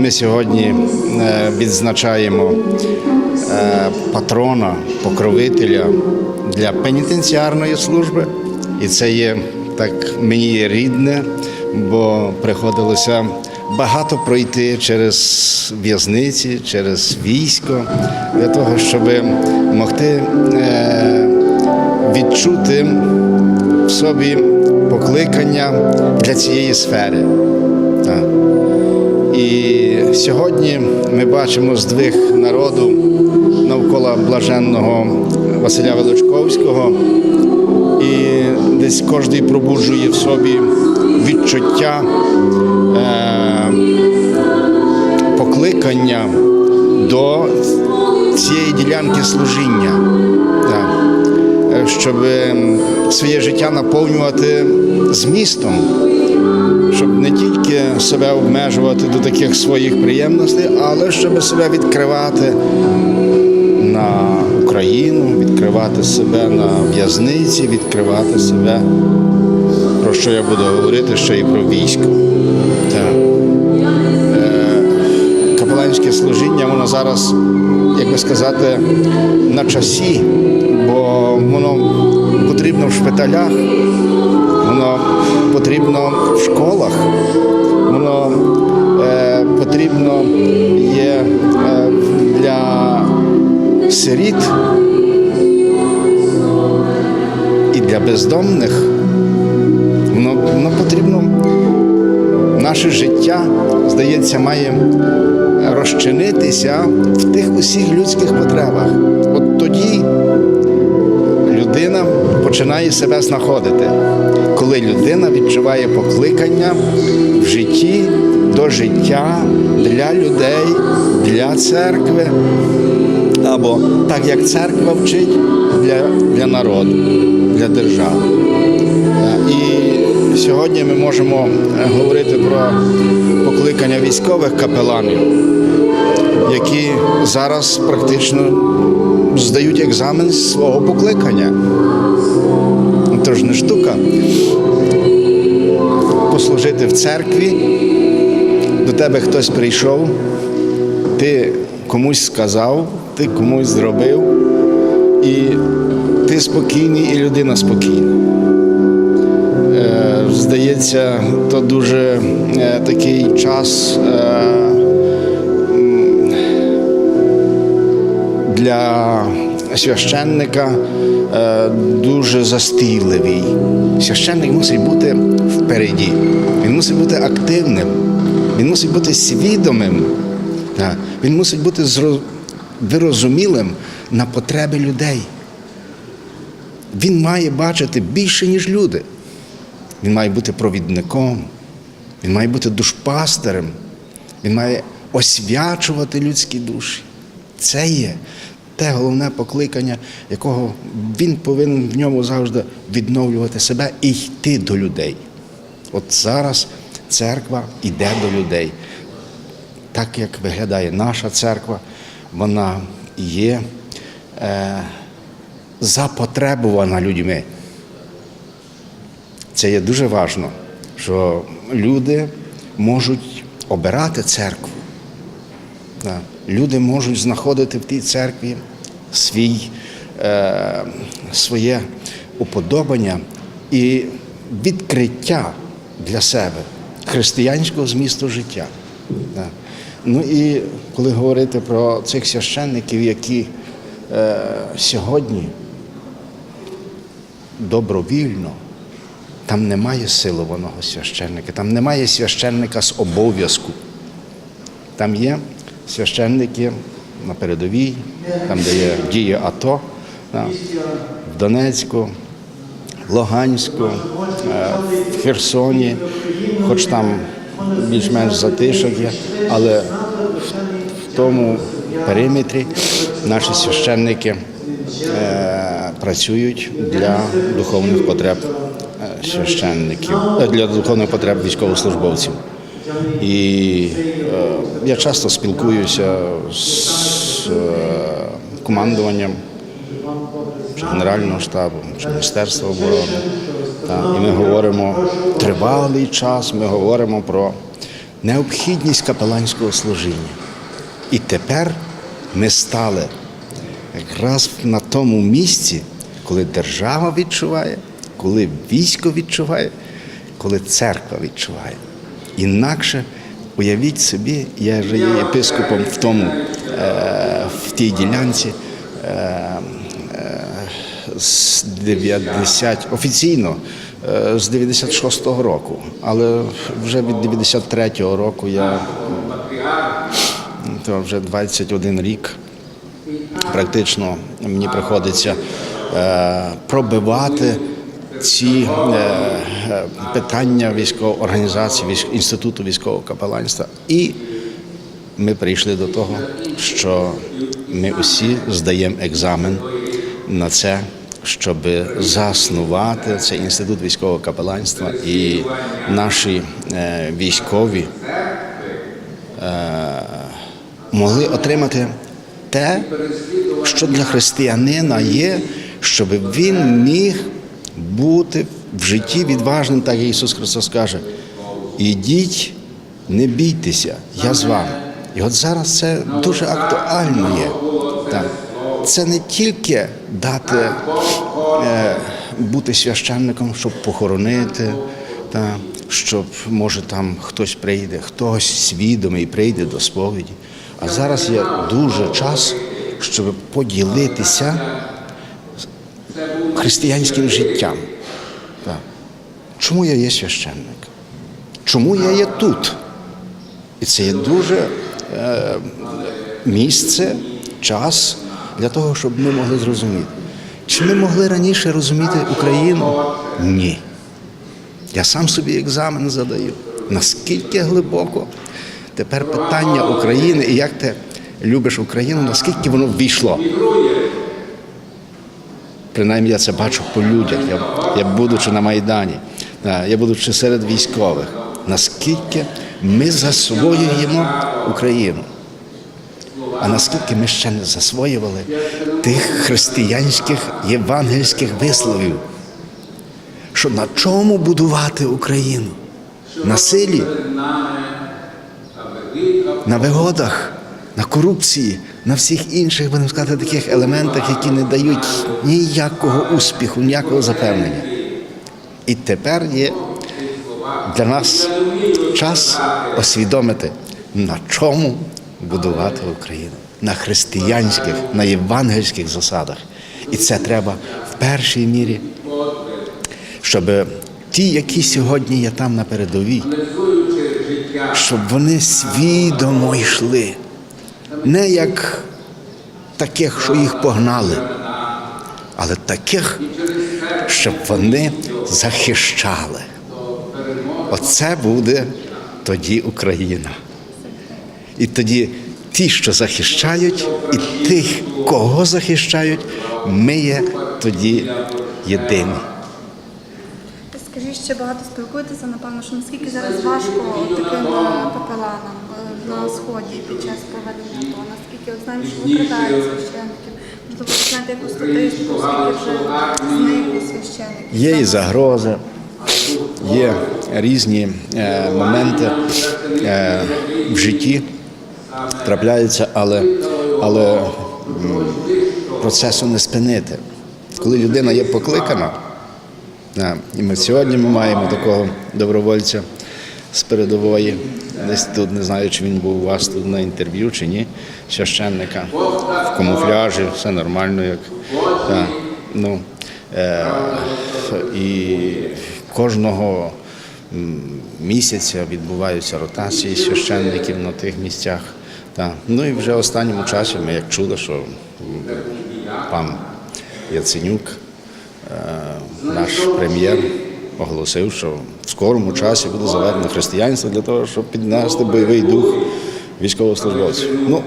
Ми сьогодні е, відзначаємо е, патрона, покровителя для пенітенціарної служби. І це є так мені рідне, бо приходилося багато пройти через в'язниці, через військо для того, щоб могти е, відчути в собі покликання для цієї сфери. Так. І сьогодні ми бачимо здвиг народу навколо блаженного Василя Величковського, і десь кожен пробуджує в собі відчуття е, покликання до цієї ділянки служіння. Е, Щоб своє життя наповнювати змістом, щоб не тільки себе обмежувати до таких своїх приємностей, але щоб себе відкривати на Україну, відкривати себе на в'язниці, відкривати себе, про що я буду говорити ще і про військо. Е, Капеланське служіння, воно зараз, як би сказати, на часі, бо воно потрібно в шпиталях, воно потрібно в школах, воно е, потрібно є е, для сиріт і для бездомних. Воно, воно потрібно. Наше життя, здається, має розчинитися в тих усіх людських потребах. От тоді людина починає себе знаходити, коли людина відчуває покликання в житті до життя для людей, для церкви, або так як церква вчить для, для народу, для держави. І сьогодні ми можемо е, говорити про покликання військових капеланів, які зараз практично здають екзамен з свого покликання. Це ж не штука послужити в церкві, до тебе хтось прийшов, ти комусь сказав, ти комусь зробив, і ти спокійний, і людина спокійна. Е, Здається, то дуже е, такий час для священника е, дуже застійливий. Священник мусить бути впереді, він мусить бути активним, він мусить бути свідомим, він мусить бути вирозумілим на потреби людей. Він має бачити більше, ніж люди. Він має бути провідником, він має бути душпастерем, він має освячувати людські душі. Це є те головне покликання, якого він повинен в ньому завжди відновлювати себе і йти до людей. От зараз церква йде до людей. Так як виглядає наша церква, вона є е, запотребувана людьми. Це є дуже важливо, що люди можуть обирати церкву. Люди можуть знаходити в тій церкві свій, е, своє уподобання і відкриття для себе християнського змісту життя. Ну і коли говорити про цих священників, які е, сьогодні добровільно там немає силованого священника, там немає священника з обов'язку. Там є священники на передовій, там, де є діє АТО, в Донецьку, Луганську, е, в Херсоні, хоч там більш-менш затишок є, але в тому периметрі наші священники е, працюють для духовних потреб е, священників, для духовних потреб військовослужбовців. І е, я часто спілкуюся з е, командуванням чи Генерального штабу, чи Міністерства оборони. Та, і ми говоримо тривалий час, ми говоримо про необхідність капеланського служіння. І тепер ми стали якраз на тому місці, коли держава відчуває, коли військо відчуває, коли церква відчуває. Інакше уявіть собі, я вже є єпископом в тому, е, в тій ділянці. Е, е, з 90, офіційно з 96-го року, але вже від 93-го року я то вже 21 рік. Практично мені приходиться пробивати ці е, е, питання військової організації, інституту військового капеланства. І ми прийшли до того, що ми усі здаємо екзамен на це, щоб заснувати цей інститут військового капеланства і наші е, військові могли отримати те, що для християнина є, щоб він міг бути в житті відважним, так як Ісус Христос каже. Ідіть, не бійтеся, я з вами. І от зараз це дуже актуально є. Так. Це не тільки дати е, бути священником, щоб похоронити, та, щоб може там хтось прийде, хтось свідомий прийде до сповіді. А зараз є дуже час, щоб поділитися християнським життям. Чому я є священник? Чому я є тут? І це є дуже е, місце, час для того, щоб ми могли зрозуміти. Чи ми могли раніше розуміти Україну? Ні. Я сам собі екзамен задаю. Наскільки глибоко тепер питання України і як ти любиш Україну, наскільки воно ввійшло? Принаймні я це бачу по людях. Я, я будучи на Майдані, е, я будучи серед військових, наскільки ми засвоюємо Україну. А наскільки ми ще не засвоювали тих християнських євангельських висловів, що на чому будувати Україну? На силі, на вигодах, на корупції, на всіх інших, будемо сказати, таких елементах, які не дають ніякого успіху, ніякого запевнення. І тепер є для нас час освідомити, на чому будувати Україну. На християнських, на євангельських засадах. І це треба в першій мірі, щоб ті, які сьогодні є там на передовій, щоб вони свідомо йшли, не як таких, що їх погнали, але таких, щоб вони захищали. Оце буде тоді Україна. І тоді ті, що захищають, і тих, кого захищають, ми є тоді єдині. Скажіть, ще багато спілкуєтеся, напевно, що наскільки зараз важко таким капеланам е, на сході під час проведення того, наскільки от знаємо, що викрадають священників. Можливо, ви знаєте якусь статистику, скільки вже зникло священників. Є і загрози, є різні е, моменти е, в житті трапляються, але, але м, процесу не спинити. Коли людина є покликана, е, і ми сьогодні ми маємо такого добровольця з передової, десь тут не знаю, чи він був у вас тут на інтерв'ю чи ні, священника в камуфляжі, все нормально, як так, ну, е, і кожного місяця відбуваються ротації священників на тих місцях. Та. Ну і вже останньому часі ми як чули, що пан Яценюк, е, наш прем'єр, оголосив, що в скорому часі буде заведено християнство для того, щоб піднести бойовий дух військовослужбовців. Ну,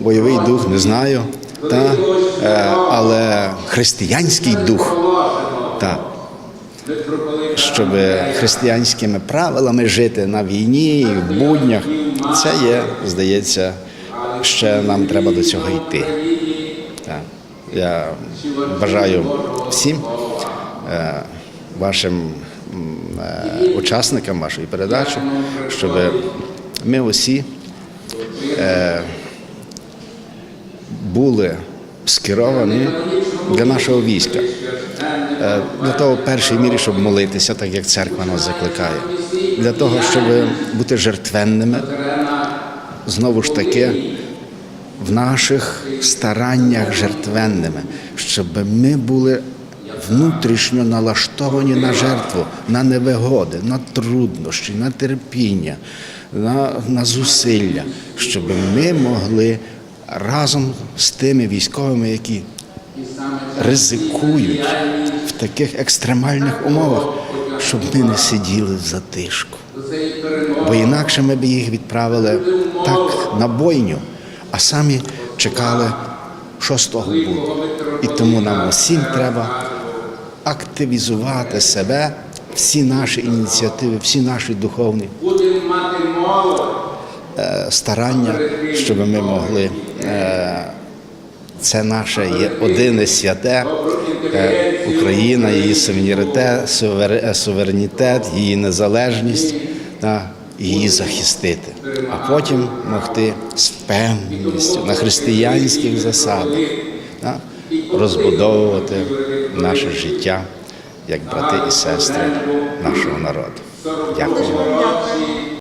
бойовий дух не знаю, та, е, але християнський дух. Та, щоб християнськими правилами жити на війні, в буднях, це є, здається, ще нам треба до цього йти. Так. Я бажаю всім е, вашим е, учасникам вашої передачі, щоб ми усі е, були скеровані для нашого війська. Е, Для того, в першій мірі, щоб молитися, так як церква нас закликає, для того, щоб бути жертвенними, знову ж таки, в наших стараннях жертвенними, щоб ми були внутрішньо налаштовані на жертву, на невигоди, на труднощі, на терпіння, на, на зусилля, щоб ми могли разом з тими військовими, які ризикують в таких екстремальних умовах, щоб ми не сиділи в затишку. Бо інакше ми б їх відправили так на бойню, а самі чекали, що з. І тому нам усім треба активізувати себе, всі наші ініціативи, всі наші духовні е, старання, щоб ми могли. е, Це наше є одине святе е, Україна, її суверенітет, суверенітет, її незалежність та її захистити, а потім могти з впевненістю на християнських засадах розбудовувати наше життя як брати і сестри нашого народу. Дякую.